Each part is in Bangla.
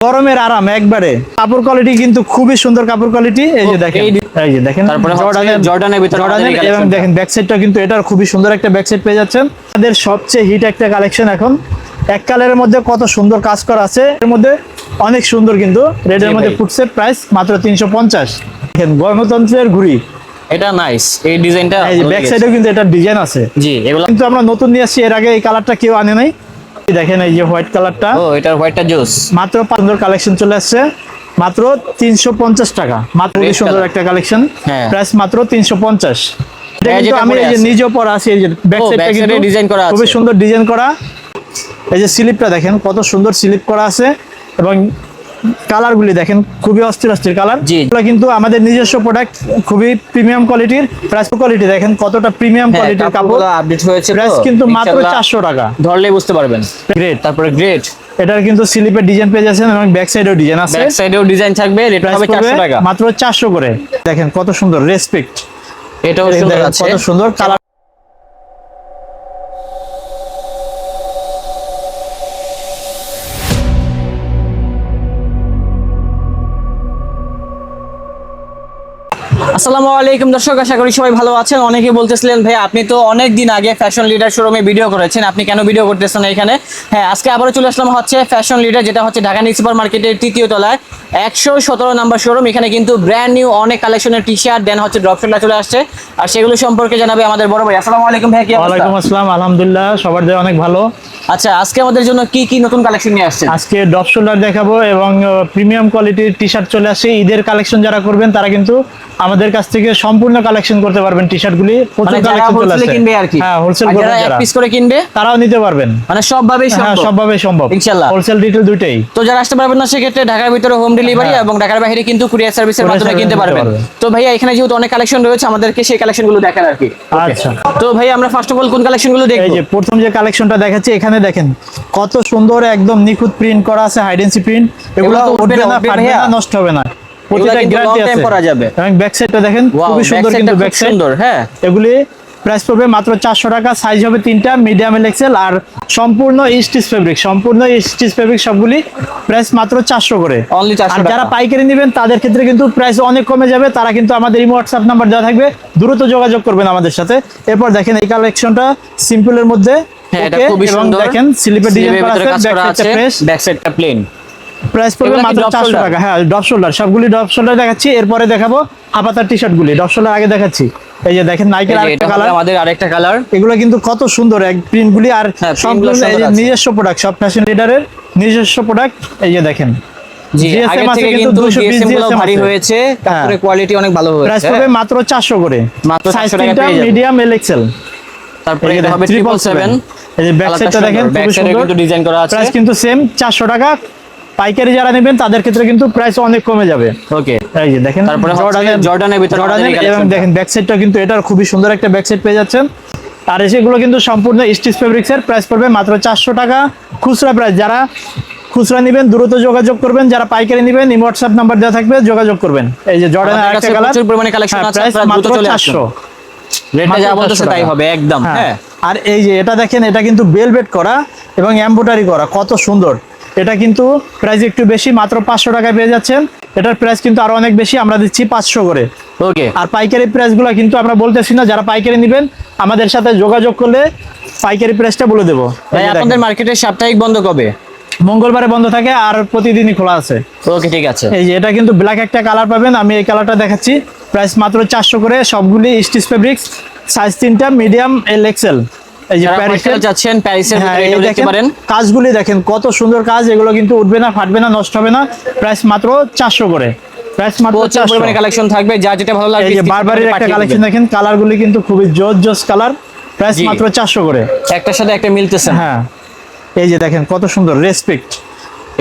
গরমের আরাম একবারে। কাপড় কোয়ালিটি কিন্তু খুবই সুন্দর কাপড় কোয়ালিটি এই যে দেখেন এই- যে দেখেন তারপরে জর্ডানের জর্ডানের ভিতরে জর্ডানের এবং দেখেন ব্যাক সাইডটা কিন্তু এটার খুবই সুন্দর একটা ব্যাক সাইড পেয়ে যাচ্ছেন। আমাদের সবচেয়ে হিট একটা কালেকশন এখন। এক কালারের মধ্যে কত সুন্দর কাজ করা আছে এর মধ্যে অনেক সুন্দর কিন্তু। রেডের মধ্যে। ফুটছে প্রাইস মাত্র তিনশো পঞ্চাশ। দেখেন গণতন্ত্রের ঘুড়ি। এটা নাইস এই ডিজাইনটা এই যে ব্যাক সাইডেও কিন্তু এটা ডিজাইন আছে। জি এগুলো কিন্তু আমরা নতুন নিয়ে আসছি এর আগে এই কালারটা কেউ আনে নাই। দেখেন এই যে হোয়াইট কালারটা। ও এটার হোয়াইটটা জুস। মাত্র সুন্দর কালেকশন চলে আসছে। মাত্র তিনশো পঞ্চাশ টাকা। মাত্র এই সুন্দর একটা কালেকশন। হ্যাঁ। প্রাইস মাত্র তিনশো পঞ্চাশ। হ্যাঁ, যেটা আমি এই যে নিজে নিজেও আছে এই যে ব্যাক সাইডটা কিন্তু ডিজাইন করা আছে। খুব সুন্দর ডিজাইন করা। এই যে স্লিপটা দেখেন কত সুন্দর স্লিপ করা আছে। এবং কালার গুলি দেখেন খুবই অস্থির অস্থির কালার। এগুলো কিন্তু আমাদের নিজস্ব প্রোডাক্ট খুবই প্রিমিয়াম কোয়ালিটির প্রাইস কোয়ালিটি দেখেন কতটা প্রিমিয়াম হ্যাঁ কোয়ালিটির কাপড়। আপডেট হয়েছে প্রাইস কিন্তু মাত্র ইনশাআল্লাহ চারশো টাকা। ধরলেই বুঝতে পারবেন। গ্রেট তারপরে গ্রেট এটার কিন্তু স্লিপের ডিজাইন পেয়ে যাচ্ছেন এবং ব্যাক সাইডেও ডিজাইন আছে। ব্যাক সাইডেও ডিজাইন থাকবে রেট হবে 400 টাকা। মাত্র চারশো করে। দেখেন কত সুন্দর রেসপেক্ট এটাও সুন্দর আছে। কত সুন্দর কালার। আসসালামু আলাইকুম দর্শক, আশা করি সবাই ভালো আছেন। অনেকে বলতেছিলেন, ভাই, আপনি তো অনেক দিন আগে ফ্যাশন লিডার শোরুমে ভিডিও করেছেন। আপনি কেন ভিডিও করতেছেন এখানে? হ্যাঁ আজকে আবারও চলে আসলাম হচ্ছে ফ্যাশন লিডার যেটা হচ্ছে ঢাকা নিউ সুপার মার্কেটের তৃতীয় তলায়। একশো সতেরো নাম্বার শোরুম এখানে কিন্তু ব্র্যান্ড নিউ অনেক কালেকশনের টি শার্ট দেন হচ্ছে ড্রপ শোল্ডার চলে আসছে। আর সেগুলো সম্পর্কে জানাবে আমাদের বড় ভাই। আসসালামু আলাইকুম ভাই? ওয়ালাইকুম আসসালাম আলহামদুলিল্লাহ সবার দেওয়া অনেক ভালো। আচ্ছা আজকে আমাদের জন্য কি কি নতুন কালেকশন নিয়ে আসছেন? আজকে ডপ শোল্ডার দেখাবো এবং প্রিমিয়াম কোয়ালিটির টি শার্ট চলে আসছে। ঈদের কালেকশন যারা করবেন তারা কিন্তু আমাদের কাছ থেকে সম্পূর্ণ কালেকশন করতে পারবেন টি শার্ট গুলি। প্রচুর মানে কালেকশন চলে হোলসেলে আসছে। কিনবে আর কি? হ্যাঁ হোলসেল যারা এক পিস করে কিনবে? তারাও নিতে পারবেন। মানে সবভাবেই হ্যাঁ সম্ভব। সবভাবে সম্ভব। ইনশাল্লাহ। হোলসেল রিটেল দুইটাই। তো যারা আসতে পারবেন না সেক্ষেত্রে ঢাকার ভিতরে হোম ডেলিভারি হ্যাঁ। এবং ঢাকার বাইরে কিন্তু কুরিয়ার সার্ভিসের মাধ্যমে কিনতে পারবেন। তো ভাইয়া এখানে যেহেতু অনেক কালেকশন রয়েছে আমাদেরকে সেই কালেকশনগুলো দেখান আর কি। আচ্ছা। তো ভাই আমরা ফার্স্ট অফ অল কোন কালেকশনগুলো এই যে প্রথম যে কালেকশনটা দেখাচ্ছি এখানে দেখেন কত সুন্দর একদম নিখুঁত প্রিন্ট করা আছে হাইডেন্সি প্রিন্ট এগুলো উঠবে না, ফাটবে না নষ্ট হবে না। প্রতিটা গ্যারান্টি আছে। পরা যাবে। এবং ব্যাক সাইডটা দেখেন খুবই সুন্দর কিন্তু ব্যাক সাইড সুন্দর হ্যাঁ। এগুলি প্রাইস পড়বে মাত্র চারশো টাকা সাইজ হবে তিনটা মিডিয়াম এক্সেল আর সম্পূর্ণ স্টিচ ফেব্রিক সম্পূর্ণ স্টিচ ফেব্রিক সবগুলি প্রাইস মাত্র চারশো করে। আর যারা পাইকারি নেবেন তাদের ক্ষেত্রে কিন্তু প্রাইস অনেক কমে যাবে তারা কিন্তু আমাদের ইমো হোয়াটসঅ্যাপ নাম্বার দেওয়া থাকবে দ্রুত যোগাযোগ করবেন আমাদের সাথে। এরপর দেখেন এই কালেকশনটা সিম্পলের মধ্যে হ্যাঁ দেখেন স্লিপের ডিজাইন করা আছে ব্যাক সাইডটা প্লেন প্রাইস পড়বে মাত্র drop চারশো shoulder? টাকা। হ্যাঁ ড্রপ শোল্ডার সবগুলি ড্রপ শোল্ডার দেখাচ্ছি। এরপরে দেখাবো হাফাতার টি শার্ট গুলি। ড্রপ শোল্ডার আগে দেখাচ্ছি। এই যে দেখেন নাইকের আরেকটা কালার আমাদের আরেকটা কালার এগুলো কিন্তু কত সুন্দর এক প্রিন্ট গুলি। আর হ্যাঁ, print গুলো সম্পূর্ণ এই যে সুন্দর আছে। নিজস্ব প্রোডাক্ট সব ফ্যাশন লিডারের নিজস্ব প্রোডাক্ট এই যে দেখেন। জি GSM আগে আছে থেকে কিন্তু কিন্তু 220 জিএসএমগুলো GSM ভারী হয়েছে। হ্যাঁ। মাত্র চারশো করে। 400। মিডিয়াম এল এক্সেল তারপরে এটা হবে ট্রিপল সেভেন এই যে ব্যাক সাইডটা দেখেন সুন্দর। ডিজাইন করা আছে। প্রাইস কিন্তু সেম চারশো টাকা। পাইকারি যারা নেবেন তাদের ক্ষেত্রে কিন্তু প্রাইস অনেক কমে যাবে। ওকে এই যে দেখেন তারপরে জর্ডানের জর্ডানের ভিতরে জর্ডানের এবং দেখেন ব্যাক সাইডটা কিন্তু এটার খুবই সুন্দর একটা ব্যাক সাইড পেয়ে যাচ্ছেন। আর সেগুলো কিন্তু সম্পূর্ণ স্টিচ ফেব্রিক্সের প্রাইস পড়বে মাত্র চারশো টাকা। খুচরা প্রাইস যারা খুচরা নেবেন দ্রুত যোগাযোগ করবেন যারা পাইকারি নেবেন ইমো হোয়াটসঅ্যাপ নাম্বার দেওয়া থাকবে যোগাযোগ করবেন। এই যে জর্ডানের আরেকটা কালার প্রচুর পরিমাণে collection আছে, প্রাইস মাত্র চলে আসুন। চারশো। রেটটা যা বলতেছে 400 তাই হবে একদম। হ্যাঁ হ্যাঁ আর এই যে এটা দেখেন এটা কিন্তু বেলভেট করা এবং এমব্রয়ডারি করা কত সুন্দর। এটা কিন্তু প্রাইস একটু বেশি মাত্র পাঁচশো টাকায় পেয়ে যাচ্ছেন। এটার প্রাইস কিন্তু আরও অনেক বেশি আমরা দিচ্ছি পাঁচশো করে। ওকে আর পাইকারি প্রাইস প্রাইসগুলো কিন্তু আমরা বলতেছি না যারা পাইকারি নেবেন আমাদের সাথে যোগাযোগ করলে পাইকারি প্রাইসটা বলে দেবো। আপনাদের মার্কেটের সাপ্তাহিক বন্ধ কবে? মঙ্গলবারে বন্ধ থাকে আর প্রতিদিনই খোলা আছে। ওকে ঠিক আছে। এই যে এটা কিন্তু ব্ল্যাক একটা কালার পাবেন আমি এই কালারটা দেখাচ্ছি। প্রাইস মাত্র চারশো করে সবগুলি স্টিচ ফেব্রিক্স সাইজ তিনটা মিডিয়াম এল এক্সেল এই যে প্যারিসের প্যারিসের যাচ্ছেন প্যারিসের হ্যাঁ, ভিতরে দেখতে দেখেন, পারেন। কাজগুলি দেখেন কত সুন্দর কাজ এগুলো কিন্তু উঠবে না ফাটবে না নষ্ট হবে না। প্রাইস মাত্র চারশো করে। প্রাইস মাত্র প্রচুর চারশো। পরিমাণে কালেকশন থাকবে যা যেটা ভালো লাগবে এই যে বারবারের একটা কালেকশন দেখেন কালারগুলি কিন্তু খুবই জোস জোস কালার প্রাইস মাত্র চারশো করে। একটার সাথে একটা মিলতেছে হ্যাঁ। এই যে দেখেন কত সুন্দর রেসপেক্ট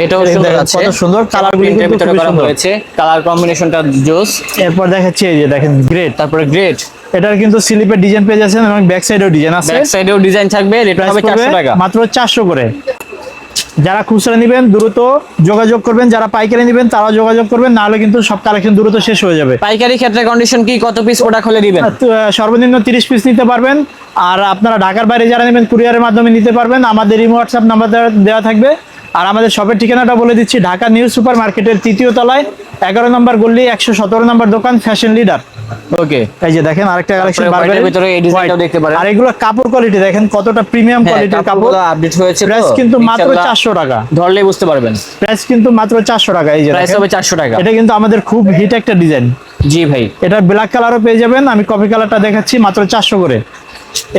এটাও এই সুন্দর আছে। কত সুন্দর, ভিতরে করা হয়েছে। কালার কম্বিনেশনটা জোস। এরপর দেখাচ্ছি এই যে দেখেন গ্রেট তারপরে গ্রেট এটার কিন্তু স্লিপের ডিজাইন পেয়ে যাচ্ছেন এবং ব্যাক সাইডেও ডিজাইন আছে। ব্যাক সাইডেও ডিজাইন থাকবে রেট হবে 400 টাকা। মাত্র চারশো করে। যারা খুচরা নেবেন দ্রুত যোগাযোগ করবেন যারা পাইকারি নেবেন তারা যোগাযোগ করবেন নাহলে কিন্তু সব কালেকশন দ্রুত শেষ হয়ে যাবে। পাইকারি ক্ষেত্রে কন্ডিশন কি? কত পিস ওটা খুলে দিবেন? সর্বনিম্ন তিরিশ পিস নিতে পারবেন। আর আপনারা ঢাকার বাইরে যারা নেবেন কুরিয়ারের মাধ্যমে নিতে পারবেন। আমাদের ইমো হোয়াটসঅ্যাপ নাম্বার দেওয়া থাকবে। আর আমাদের শপের ঠিকানাটা বলে দিচ্ছি ঢাকা নিউ সুপার মার্কেটের তৃতীয় তলায় এগারো নম্বর গল্লি একশো সতেরো নম্বর দোকান ফ্যাশন লিডার ওকে এই যে দেখেন আরেকটা কালেকশন এর ভিতরে এই ডিজাইনটাও দেখতে পারেন। আর এগুলো কাপড় কোয়ালিটি দেখেন কতটা প্রিমিয়াম হ্যাঁ কোয়ালিটির কাপড়। আপডেট হয়েছে প্রাইস কিন্তু মাত্র ইনশাআল্লাহ চারশো টাকা। ধরলেই বুঝতে পারবেন। প্রাইস কিন্তু মাত্র চারশো টাকা এই যে প্রাইস হবে চারশো টাকা। এটা কিন্তু আমাদের খুব হিট একটা ডিজাইন জি ভাই। এটা ব্ল্যাক কালারও পেয়ে যাবেন আমি কপি কালারটা দেখাচ্ছি মাত্র চারশো করে।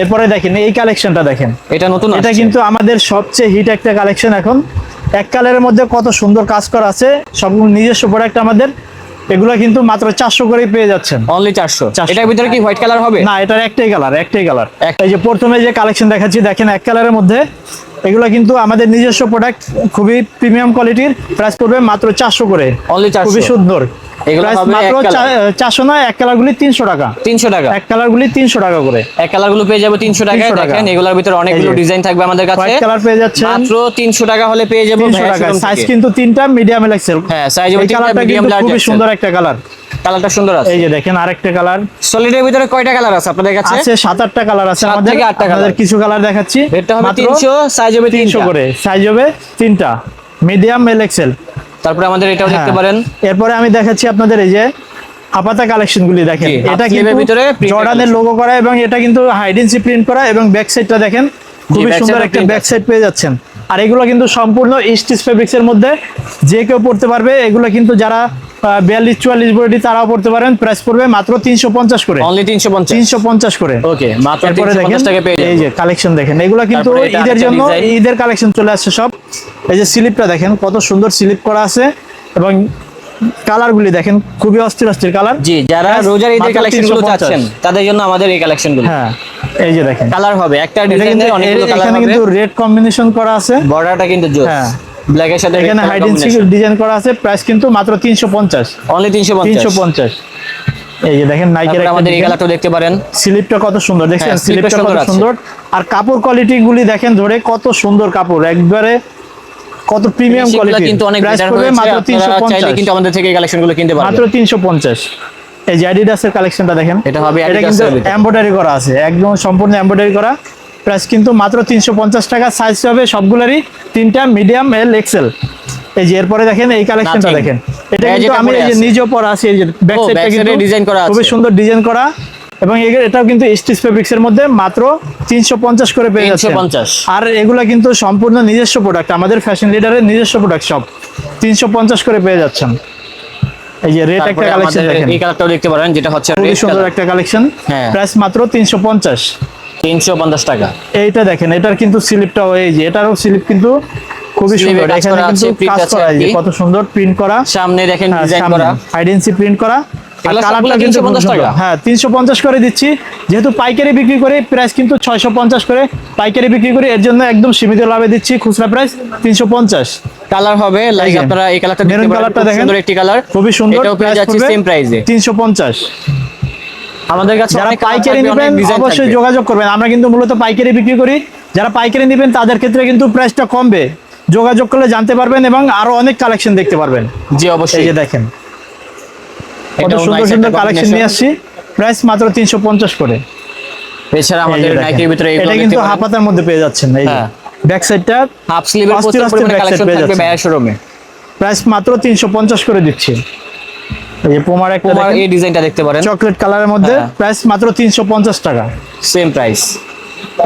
এরপরে দেখেন এই কালেকশনটা দেখেন। এটা নতুন এটা কিন্তু আমাদের সবচেয়ে হিট একটা কালেকশন এখন। এক কালারের মধ্যে কত সুন্দর কাজ করা আছে সব নিজস্ব প্রোডাক্ট আমাদের। এগুলো কিন্তু মাত্র চারশো করেই পেয়ে যাচ্ছেন। অনলি চারশো। 400 এটার ভিতরে কি হোয়াইট কালার হবে? না এটার একটাই কালার একটাই কালার একটা এই যে প্রথমে যে কালেকশন দেখাচ্ছি দেখেন এক কালারের মধ্যে এগুলো কিন্তু আমাদের নিজস্ব প্রোডাক্ট খুবই প্রিমিয়াম কোয়ালিটির প্রাইস পড়বে মাত্র চারশো করে। খুবই সুন্দর। চারশো নয় এক কালারগুলি তিনশো টাকা। তিনশো টাকা। এক কালারগুলি তিনশো টাকা করে। এক কালারগুলো পেয়ে যাব তিনশো টাকায় 300 টাকা। দেখেন এগুলোর ভিতরে অনেকগুলো ডিজাইন থাকবে আমাদের কাছে। কালার পেয়ে যাচ্ছে। মাত্র তিনশো টাকা হলে পেয়ে যাব সাইজ কিন্তু তিনটা মিডিয়াম এক্সেল হ্যাঁ সাইজ এই মিডিয়াম লার্জ খুবই সুন্দর একটা কালার। কালারটা সুন্দর আছে। এই যে দেখেন আরেকটা কালার। সলিডের ভিতরে কয়টা কালার আছে আপনাদের কাছে? আছে সাত আটটা কালার আছে সাত আমাদের। থেকে আটটা colour। কিছু কালার দেখাচ্ছি। হবে তিনশো সাইজ হবে তিনশো তিনশো করে। সাইজ হবে তিনটা। মিডিয়াম এল এক্সেল তারপরে আমাদের এটাও হ্যাঁ। দেখতে পারেন। এরপরে আমি দেখাচ্ছি আপনাদের এই যে আপাতা কালেকশন গুলি দেখেন। এটা কিন্তু ভিতরে জর্ডানের লোগো করা এবং এটা কিন্তু হাইডেন্সি প্রিন্ট করা এবং ব্যাক সাইডটা দেখেন খুবই সুন্দর একটা ব্যাক সাইড পেয়ে যাচ্ছেন। আর এগুলো কিন্তু সম্পূর্ণ স্টিচ ফেব্রিক্স এর মধ্যে যে কেউ পড়তে পারবে এগুলো কিন্তু যারা বিয়াল্লিশ চুয়াল্লিশ বডি তারাও পড়তে পারেন। প্রাইস পড়বে মাত্র তিনশো পঞ্চাশ করে। অনলি তিনশো পঞ্চাশ। তিনশো পঞ্চাশ করে। ওকে দেখেন এই যে কালেকশন দেখেন এগুলো কিন্তু ঈদের জন্য ঈদের কালেকশন চলে আসছে সব। এই যে স্লিপটা দেখেন কত সুন্দর স্লিপ করা আছে এবং কালার গুলি দেখেন খুবই অস্থির অস্থির কালার জি যারা রোজার ঈদের কালেকশনগুলো 350 চাচ্ছেন তাদের জন্য আমাদের এই কালেকশনগুলো। হ্যাঁ। এই যে দেখেন। কালার হবে একটা ডিজাইনে অনেকগুলো কালার এখানে হবে। কিন্তু রেড কম্বিনেশন করা আছে। বর্ডারটা কিন্তু জোস। হ্যাঁ। ব্ল্যাক এর সাথে এখানে হাইডেন্সি ডিজাইন করা আছে প্রাইস কিন্তু মাত্র তিনশো পঞ্চাশ। অনলি তিনশো তিনশো পঞ্চাশ। পঞ্চাশ এই যে দেখেন নাইকের আমাদের এই কালারটাও দেখতে পারেন। স্লিপটা কত সুন্দর হ্যাঁ, টা স্লিপটা কত সুন্দর আর কাপড় কোয়ালিটি গুলি দেখেন ধরে কত সুন্দর কাপড়। একবারে কত প্রিমিয়াম কোয়ালিটি কিন্তু অনেক বেটার হয়েছে মাত্র তিনশো আপনারা চাইলে পঞ্চাশ। কিন্তু আমাদের থেকে এই কালেকশনগুলো কিনতে মাত্র পারবেন তিনশো পঞ্চাশ। এই যে অ্যাডিডাসের কালেকশনটা দেখেন। এটা হবে এটা Adidas কিন্তু এমব্রয়ডারি করা আছে একদম সম্পূর্ণ এমব্রয়ডারি করা। প্রাইস কিন্তু মাত্র তিনশো পঞ্চাশ টাকা সাইজ হবে সবগুলোরই তিনটা মিডিয়াম এল এক্সেল এই যে এরপরে দেখেন এই কালেকশনটা দেখেন। এটা কিন্তু আমি এই যে নিজেও পরা আছি এই যে ব্যাক সাইডটা কিন্তু এ করা। সুন্দর ডিজাইন করা। এবং এটাও কিন্তু স্টিচ ফেব্রিক্স এর মধ্যে মাত্র তিনশো পঞ্চাশ করে পেয়ে যাচ্ছে 350 আর এগুলো কিন্তু সম্পূর্ণ নিজস্ব প্রোডাক্ট আমাদের ফ্যাশন লিডারের নিজস্ব প্রোডাক্ট সব তিনশো পঞ্চাশ করে পেয়ে যাচ্ছেন। এই যে রেড একটা কালেকশন দেখেন। এই কালারটাও দেখতে পারেন যেটা হচ্ছে রেড সুন্দর একটা কালেকশন হ্যাঁ। প্রাইস মাত্র তিনশো পঞ্চাশ। তিনশো পঞ্চাশ টাকা। এইটা দেখেন এটার কিন্তু স্লিপটাও এই যে এটারও স্লিপ কিন্তু খুবই সুন্দর। এখানে কিন্তু কাজ করা। কত সুন্দর প্রিন্ট করা। সামনে দেখেন হ্যাঁ, ডিজাইন করা। হাইডেন্সি প্রিন্ট করা। কালারটা কিন্তু খুব 350 সুন্দর। টাকা? হ্যাঁ তিনশো পঞ্চাশ করে দিচ্ছি। যেহেতু পাইকারি বিক্রি করে প্রাইস কিন্তু ছয়শো পঞ্চাশ করে। পাইকারি বিক্রি করে এর জন্য একদম সীমিত লাভে দিচ্ছি খুচরা প্রাইস তিনশো পঞ্চাশ। কালার হবে লাইক আপনারা এই কালারটা মেরুন কালারটা দেখেন। সুন্দর একটি কালার খুবই সুন্দর এটাও পেয়ে যাচ্ছে সেম প্রাইসে তিনশো পঞ্চাশ। আমাদের কাছে যারা পাইকারি নেবেন অবশ্যই যোগাযোগ করবেন। আমরা কিন্তু মূলত পাইকারি বিক্রি করি। যারা পাইকারি নেবেন তাদের ক্ষেত্রে কিন্তু প্রাইসটা কমবে। যোগাযোগ করলে জানতে পারবেন এবং আরও অনেক কালেকশন দেখতে পারবেন। জি এই অবশ্যই যে দেখেন। কত সুন্দর সুন্দর কালেকশন নিয়ে আসছি। প্রাইস মাত্র তিনশো পঞ্চাশ করে। এছাড়া আমাদের। নাইকের ভিতরে এটা কিন্তু হাফাতার মধ্যে পেয়ে যাচ্ছেন। এই হ্যাঁ। ব্যাক সাইডটা হাফ স্লিভের পরিমাণে কালেকশন থাকবে যাচ্ছে। ব্যয় শোরুমে প্রাইস মাত্র তিনশো পঞ্চাশ করে দিচ্ছি। এই পোমার একটা তোমার এই ডিজাইনটা দেখতে পারেন। চকলেট কালারের মধ্যে হ্যাঁ। প্রাইস মাত্র তিনশো পঞ্চাশ টাকা। সেম প্রাইস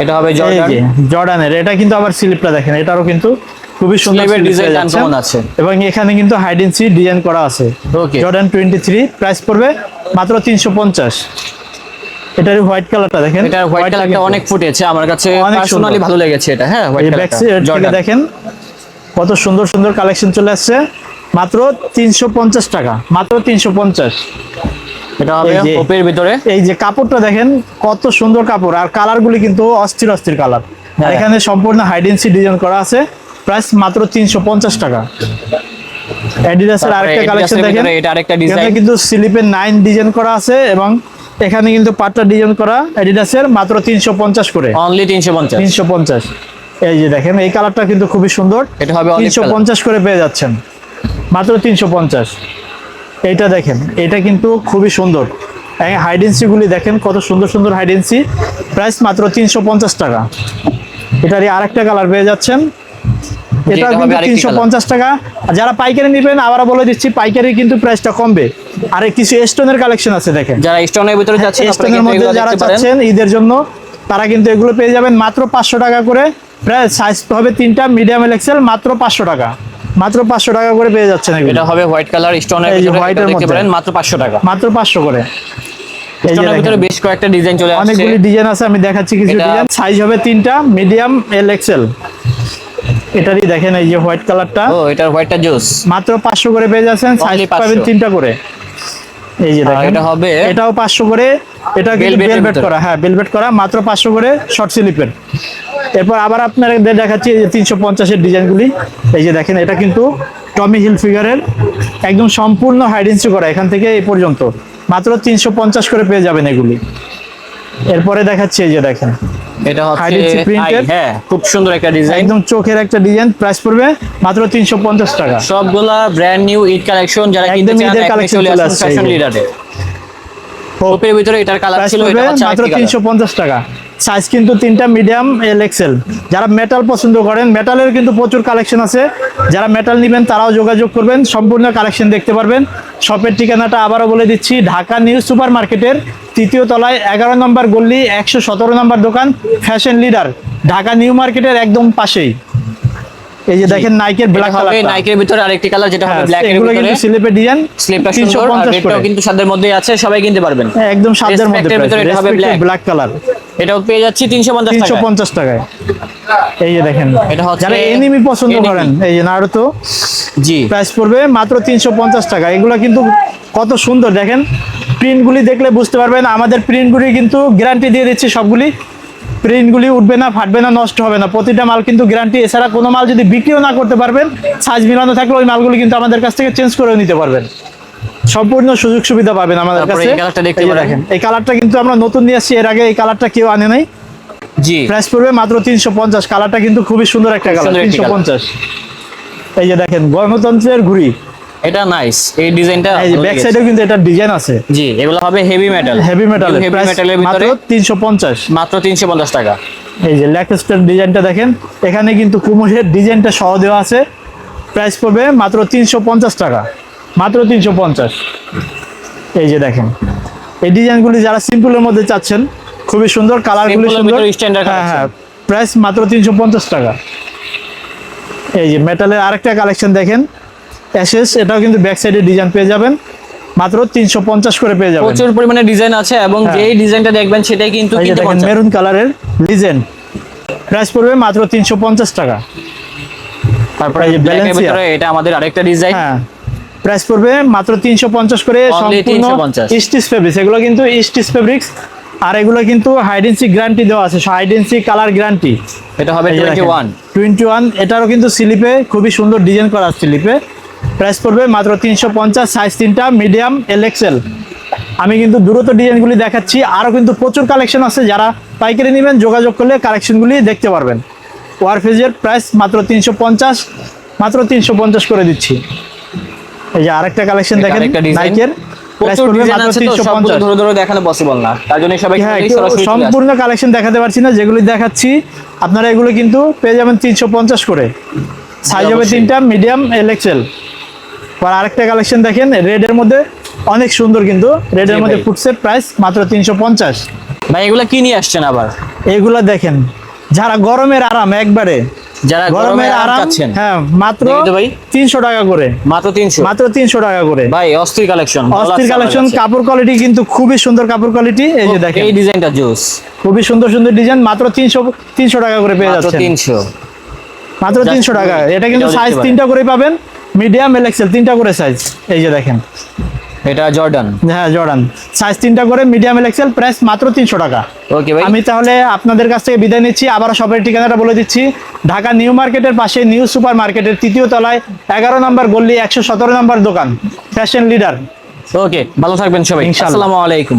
এটা হবে জর্ডান জর্ডানের এটা কিন্তু আবার স্লিপটা দেখেন। এটারও কিন্তু খুবই সুন্দর Sleeve এর slip design পেয়ে টা যাচ্ছেন। কেমন আছে? এবং এখানে কিন্তু হাইডেন্সি ডিজাইন করা আছে। Okay. Jordan twenty three price পড়বে মাত্র তিনশো পঞ্চাশ। এটার হোয়াইট কালারটা দেখেন। এটা হোয়াইট কালারটা অনেক ফুটেছে আমার কাছে পার্সোনালি। ভালো লেগেছে এটা। হ্যাঁ হোয়াইট কালারটা দেখেন কত সুন্দর সুন্দর কালেকশন চলে আসছে। মাত্র তিনশো পঞ্চাশ টাকা মাত্র তিনশো পঞ্চাশ। এটা হবে ওপের ভিতরে। এই যে কাপড়টা দেখেন কত সুন্দর কাপড়। আর কালারগুলি কিন্তু অস্থির অস্থির কালার হ্যাঁ। এখানে সম্পূর্ণ হাইডেন্সি ডিজাইন করা আছে। প্রাইস মাত্র তিনশো পঞ্চাশ টাকা। অ্যাডিডাসের আরেকটা কালেকশন দেখেন। এটা আরেকটা এখানে ডিজাইন কিন্তু স্লিপের নাইন ডিজাইন করা আছে এবং এখানে কিন্তু পাটটা ডিজাইন করা অ্যাডিডাসের মাত্র তিনশো পঞ্চাশ করে। অনলি তিনশো পঞ্চাশ। তিনশো পঞ্চাশ। এই যে দেখেন এই কালারটা কিন্তু খুবই সুন্দর। এটা হবে তিনশো পঞ্চাশ করে পেয়ে যাচ্ছেন। মাত্র তিনশো পঞ্চাশ। এইটা দেখেন এটা কিন্তু খুবই সুন্দর। হাইডেন্সি গুলি দেখেন কত সুন্দর সুন্দর হাইডেন্সি প্রাইস মাত্র তিনশো পঞ্চাশ টাকা। এটারই আরেকটা কালার পেয়ে যাচ্ছেন। এটা কিন্তু তিনশো পঞ্চাশ টাকা। আর যারা পাইকারি নেবেন আবারও বলে দিচ্ছি পাইকারি কিন্তু প্রাইসটা কমবে। আর কিছু স্টোনের কালেকশন আছে দেখেন। যারা স্টোনের ভিতরে যাচ্ছেন স্টোনের মধ্যে যারা চাচ্ছেন ঈদের জন্য তারা কিন্তু এগুলো পেয়ে যাবেন মাত্র পাঁচশো টাকা করে। প্রায় সাইজ হবে তিনটা মিডিয়াম এক্সেল মাত্র পাঁচশো টাকা। মাত্র পাঁচশো টাকা করে পেয়ে যাচ্ছেন এটা হবে হোয়াইট কালার স্টোনের দেখতে মধ্যে। মাত্র 500 টাকা। মাত্র পাঁচশো করে। ভিতরে বেশ কয়েকটা ডিজাইন চলে আসছে। অনেকগুলি ডিজাইন আছে আমি দেখাচ্ছি কিছু ডিজাইন সাইজ হবে তিনটা মিডিয়াম এল এক্সেল এটারই দেখেন এই যে হোয়াইট কালারটা। ও এটার হোয়াইটটা জোস। মাত্র পাঁচশো করে পেয়ে যাচ্ছেন সাইজ পাবেন তিনটা করে। এই যে দেখেন এটা হবে এটাও পাঁচশো করে। এটা কিন্তু বেলভেট করা হ্যাঁ বেলভেট করা মাত্র পাঁচশো করে শর্ট স্লিপের এরপর আবার আপনাদের দেখাচ্ছি এই যে তিনশো পঞ্চাশের ডিজাইনগুলি। এই যে দেখেন এটা কিন্তু টমি হিল ফিগারের একদম সম্পূর্ণ হাইডেন্সি করা এখান থেকে এই পর্যন্ত। মাত্র তিনশো পঞ্চাশ করে পেয়ে যাবেন এগুলি। এরপরে দেখাচ্ছি এই যে দেখেন। এটা হচ্ছে printed। হ্যাঁ খুব সুন্দর একটা ডিজাইন একদম চোখের একটা ডিজাইন প্রাইস পড়বে মাত্র তিনশো পঞ্চাশ টাকা। সবগুলা ব্র্যান্ড নিউ ঈদ কালেকশন যারা কিনতে চান ঈদের এখনই চলে আসছে ফ্যাশন লিডারে ভিতরে এটার কালার ছিল এটা হচ্ছে মাত্র আরেকটি তিনশো কালার পঞ্চাশ টাকা। সাইজ কিন্তু তিনটা মিডিয়াম এল এক্সেল যারা মেটাল পছন্দ করেন মেটালের কিন্তু প্রচুর কালেকশন আছে। যারা মেটাল নেবেন তারাও যোগাযোগ করবেন সম্পূর্ণ কালেকশন দেখতে পারবেন। শপের ঠিকানাটা আবারও বলে দিচ্ছি ঢাকা নিউ সুপার মার্কেটের তৃতীয় তলায় এগারো নম্বর গল্লি একশো সতেরো নম্বর দোকান ফ্যাশন লিডার ঢাকা নিউ মার্কেটের একদম পাশেই। এই যে দেখেন নাইকের ব্ল্যাক কালার নাইকের ভিতরে আরেকটি কালার যেটা হবে ব্ল্যাক এর এগুলো ভিতরে। কিন্তু স্লিপের ডিজাইন স্লিপটা সুন্দর আর কিন্তু সাদের মধ্যেই আছে সবাই কিনতে পারবেন। একদম সাধ্যের মধ্যে ভিতরে এটা হবে ব্ল্যাক কালার এটাও পেয়ে যাচ্ছি 350 তিনশো টাকা পঞ্চাশ টাকায়। এই যে দেখেন এটা হচ্ছে যারা এনিমি পছন্দ করেন এই যে নারুতো জি। প্রাইস পড়বে মাত্র তিনশো পঞ্চাশ টাকা। এগুলো কিন্তু কত সুন্দর দেখেন প্রিন্টগুলি দেখলে বুঝতে পারবেন আমাদের প্রিন্টগুলি কিন্তু গ্যারান্টি দিয়ে দিচ্ছি সবগুলি। প্রিন্টগুলি উঠবে না ফাটবে না নষ্ট হবে না। প্রতিটা মাল কিন্তু গ্যারান্টি এছাড়া কোনো মাল যদি বিক্রিও না করতে পারবেন সাইজ মিলানো থাকলে ওই মালগুলি কিন্তু আমাদের কাছ থেকে চেঞ্জ করেও নিতে পারবেন। সম্পূর্ণ সুযোগ সুবিধা পাবেন আমাদের কাছে। এই কালারটা দেখতে পারেন। এই কালারটা কিন্তু আমরা নতুন নিয়ে আসছি এর আগে এই কালারটা কেউ আনে নাই। জি। প্রাইস পড়বে মাত্র তিনশো পঞ্চাশ কালারটা কিন্তু খুবই সুন্দর একটা কালার সুন্দর একটি তিনশো colour। পঞ্চাশ। এই যে দেখেন গণতন্ত্রের ঘুড়ি। এটা নাইস এই ডিজাইনটা এই ব্যাক সাইডেও কিন্তু এটা ডিজাইন আছে। জি এগুলো হবে heavy metal heavy metal heavy মেটালের মাত্র ভিতরে তিনশো পঞ্চাশ। মাত্র 350 টাকা। এই যে ল্যাকেস্টের ডিজাইনটা দেখেন এখানে কিন্তু কুমুরের ডিজাইনটা সহ দেওয়া আছে। প্রাইস পড়বে মাত্র তিনশো পঞ্চাশ টাকা। মাত্র তিনশো পঞ্চাশ। এই যে দেখেন। এই ডিজাইনগুলি যারা সিম্পলের মধ্যে চাচ্ছেন খুবই সুন্দর কালারগুলি সুন্দর। হ্যাঁ। হ্যাঁ প্রাইস মাত্র তিনশো পঞ্চাশ টাকা। এই যে মেটালের আরেকটা কালেকশন দেখেন। অ্যাশেস এটাও কিন্তু ব্যাক সাইডে ডিজাইন পেয়ে যাবেন। মাত্র তিনশো পঞ্চাশ করে পেয়ে যাবেন। প্রচুর পরিমাণে ডিজাইন আছে এবং হ্যাঁ। যেই ডিজাইনটা দেখবেন সেটাই কিন্তু মেরুন কালারের ডিজাইন প্রাইস পড়বে মাত্র তিনশো পঞ্চাশ টাকা। তারপরে এই এটা আমাদের আরেকটা ডিজাইন হ্যাঁ। প্রাইস পড়বে মাত্র তিনশো পঞ্চাশ করে সম্পূর্ণ স্টিচ ফেব্রিক্স এগুলো কিন্তু স্টিচ ফেব্রিক্স আর এগুলো কিন্তু হাইডেন্সি গ্যারান্টি দেওয়া আছে। হাইডেন্সি কালার গ্যারান্টি এটা হবে 21 টোয়েন্টি ওয়ান এটারও কিন্তু স্লিপে খুবই সুন্দর ডিজাইন করা স্লিপে। প্রাইস পড়বে মাত্র তিনশো পঞ্চাশ সাইজ তিনটা মিডিয়াম এল এক্সেল আমি কিন্তু দ্রুত ডিজাইনগুলি দেখাচ্ছি। আরও কিন্তু প্রচুর কালেকশন আছে। যারা পাইকারি নেবেন যোগাযোগ করলে কালেকশনগুলি দেখতে পারবেন। ওয়ারফেজের প্রাইস মাত্র তিনশো পঞ্চাশ মাত্র তিনশো পঞ্চাশ করে দিচ্ছি। এই যে আরেকটা কালেকশন দেখেন নাইকের হ্যাঁ। সম্পূর্ণ কালেকশন দেখাতে পারছি না যেগুলি দেখাচ্ছি আপনারা এগুলো কিন্তু পেয়ে যাবেন তিনশো পঞ্চাশ করে। সাইজ হবে তিনটা মিডিয়াম এল এক্সেল আর আরেকটা কালেকশন দেখেন রেডের মধ্যে অনেক সুন্দর কিন্তু রেডের মধ্যে। ফুটছে প্রাইস মাত্র তিনশো পঞ্চাশ। ভাই এগুলা কি নিয়ে আসছেন আবার? এগুলা দেখেন যারা গরমের আরাম একবারে যারা গরমের আরাম চাচ্ছেন। হ্যাঁ মাত্র দেখি তো ভাই। তিনশো টাকা করে। মাত্র 300 মাত্র তিনশো টাকা করে। ভাই অস্থির কালেকশন অস্থির কালেকশন কাপড় কোয়ালিটি কিন্তু খুবই সুন্দর কাপড় কোয়ালিটি এই যে দেখেন। এই ডিজাইনটা জোস। খুবই সুন্দর সুন্দর ডিজাইন মাত্র তিনশো তিনশো টাকা করে পেয়ে মাত্র যাচ্ছেন। 300 মাত্র Just তিনশো টাকা। এটা কিন্তু সাইজ তিনটা করে পাবেন মিডিয়াম এল এক্সেল তিনটা করে সাইজ এই যে দেখেন। এটা জর্ডান? হ্যাঁ জর্ডান। সাইজ তিনটা করে মিডিয়াম এল এক্সেল প্রাইস মাত্র তিনশো টাকা। ওকে ভাই। আমি তাহলে আপনাদের কাছ থেকে বিদায় নিচ্ছি। আবার সবের ঠিকানাটা বলে দিচ্ছি। ঢাকা নিউ মার্কেটের পাশে নিউ সুপার মার্কেটের তৃতীয় তলায় এগারো নম্বর গল্লি একশো সতেরো নম্বর দোকান। ফ্যাশন লিডার ওকে ভালো থাকবেন সবাই। আসসালামু আলাইকুম।